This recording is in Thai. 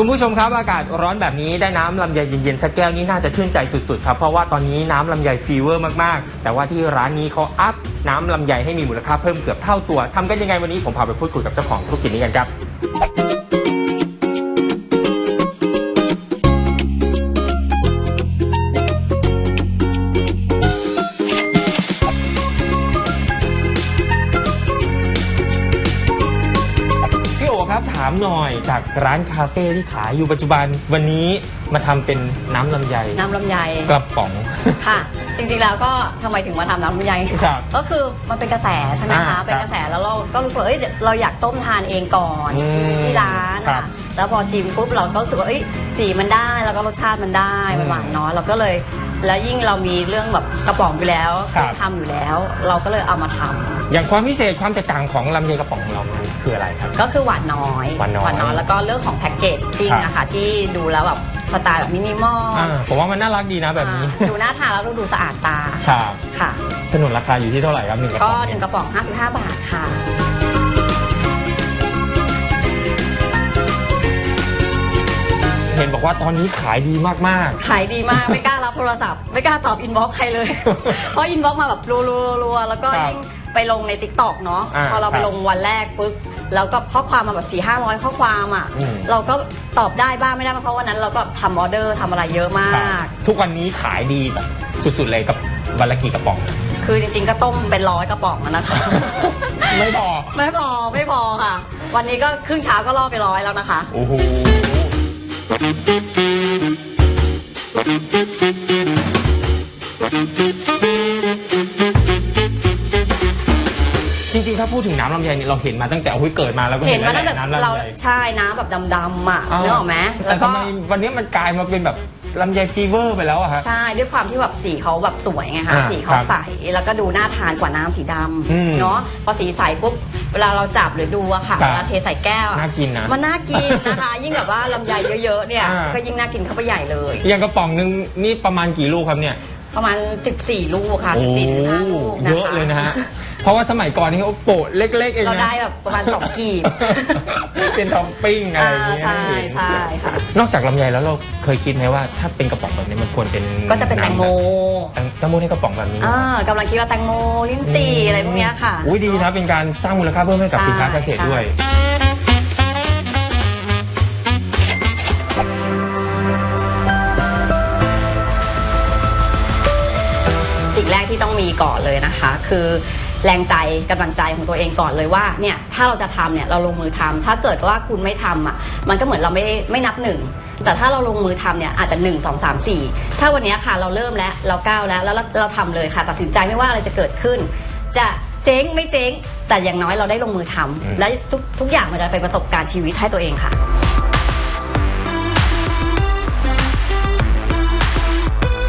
คุณผู้ชมครับอากาศร้อนแบบนี้ได้น้ำลำไยเย็นๆสักแก้วนี่น่าจะชื่นใจสุดๆครับเพราะว่าตอนนี้น้ำลำไยฟีเวอร์มากๆ แต่ว่าที่ร้านนี้เขาอัพน้ำลำไยให้มีมูลค่าเพิ่มเกือบเท่าตัวทำกันยังไงวันนี้ผมพาไปพูดคุยกับเจ้าของธุรกิจนี้กันครับ ครับถามหน่อยจากร้านคาเฟ่ที่ขายอยู่ปัจจุบันวันนี้มาทำเป็นน้ำลำไยน้ำลำไยกระป๋อง ค่ะ จริงๆแล้วก็ทำไมถึงมาทำน้ำลำไย ครับก็คือมันเป็นกระแสใช่ไหมอ่าครัคะบเป็นกระแสแล้วเราก็รู้สึกว่าเอ้ยเดี๋ยวเราอยากต้มทานเองก่อนอืมที่ร้านครัอะบ แล้วพอชิมปุ๊บเราก็รู้สึกว่าเอ้ยสีมันได้แล้วก็รสชาติมันได้อืมมันหวานน้อยเราก็เลย แล้วยิ่งเรามีเรื่องแบบกระป๋องอยู่แล้วครับ ทำอยู่แล้ว เราก็เลยเอามาทำอย่างความพิเศษความแตกต่างของลำไยกระป๋องของเรามันคืออะไรครับ ก็คือหวานน้อยหวานน้อยแล้วก็เรื่องของแพ็กเกจจิ้งครับ นะคะที่ดูแล้วแบบสไตล์แบบมินิมอลอ่าผมว่ามันน่ารักดีนะแบบนี้อ่าดูน่าทานแล้วดูสะอาดตาครับค่ะ สนุนราคาอยู่ที่เท่าไหร่ครับหนึ่งกระก็ป๋องหนึ่งกระป๋อง 55 บาทค่ะ นบอกว่าตอนนี้ขายดีมาก ขายดีมาก ไม่กล้ารับโทรศัพท์ไม่กล้าตอบอินบ็อกซ์ใครเลย เพราะอินบ็อกซ์มาแบบรัวๆๆแล้วก็ครับยิ่งไปลงใน t ิ k t o k เนาะอ่าพอเราไปครับลงวันแรกปุ๊บแล้วก็ข้อความมาแบบ4 5 0 0ข้อความอะอืม เราก็ตอบได้บ้างไม่ได้บ้างเพราะวันนั้นเราก็ทำออเดอร์ทำอะไรเยอะมาๆครับก ทุกวันนี้ขายดีแบบสุดๆเลยกับวันละกี่กระป๋อง คือจริงๆก็ต้มเป็นร้อยกระป๋องอะนะคะ ไม่พอ ไม่พอไม่พอค่ะ วันนี้ก็ครึ่งเช้าก็ล่อไปร้อยแล้วนะคะ โอ้โห จริงๆ ถ้าพูดถึงน้ำลำไยเนี่ยเราเห็นมาตั้งแต่โอ้ยเกิดมาแล้วก็เห็เห็นนมาแล้วตั้งแหแต่ละน้ำเราลำไยใช่น้ำแบบดำๆอะนึกออกไหมแต่แล้วก็ทำไมวันนี้มันกลายมาเป็นแบบ ลำไยฟีเวอร์ไปแล้วอะฮะ ใช่ด้วยความที่แบบสีเขาแบบสวยไงคะอ่าสีเขาครับใสแล้วก็ดูน่าทานกว่าน้ำสีดอืมำเนาะพอสีใสปุ๊บเวลาเราจับหรือดูอะค่ะครับเวลาเทใส่แก้วอะน่ากินนะมันน่ากินนะคะ ยิ่งแบบว่าลำไยเยอะๆเนี่ยอ่า ก็ยิ่งน่ากินเข้าไปใหญ่เลย อย่างกระป๋องหนึงนี่ประมาณกี่ลูกครับเนี่ย ประมาณ 14 ลูกค่ะโอ้14ถึง5ลูกนะคะเยอะเลยนะฮะเพ ราะว่าสมัยก่อนนี่เขาโปะเล็ก ๆ เองนะ เราได้แบบประมาณ2กีบ เป็นท็อปปิ้งอะไรอย่างเงี้ยอ่าใช่ใช่ค่ะ นอกจากลำไยแล้วเราเคยคิดไหมว่าถ้าเป็นกระป๋องแบบนี้มันควรเป็นก็จะเป็นแตงโมแตงแตงโมในกระป๋องแบบนี้อ่ากำลังคิดว่าแตงโมลิ้นจี่อะไรพวกเนี้ยค่ะ อุ้ยดีนะเป็นการสร้างมูลค่าเพิ่มให้กับใช่สินค้าเกษตรใช่ด้วย สิ่งแรกที่ต้องมีก่อนเลยนะคะ คือ แรงใจกำลังใจของตัวเองก่อนเลยว่าเนี่ยถ้าเราจะทำเนี่ยเราลงมือทำถ้าเกิดว่าคุณไม่ทำอะมันก็เหมือนเราไม่ไม่นับหนึ่งแต่ถ้าเราลงมือทำเนี่ยอาจจะหนึ่งสองสามสี่ถ้าวันเนี้ยค่ะเราเริ่มแล้วเราก้าวแล้วแล้วเราเราทำเลยค่ะ ตัดสินใจไม่ว่าอะไรจะเกิดขึ้น จะเจ๊งไม่เจ๊ง แต่อย่างน้อยเราได้ลงมือทำอืมและทุกทุกอย่างมันจะเป็นประสบการณ์ชีวิตให้ตัวเองค่ะ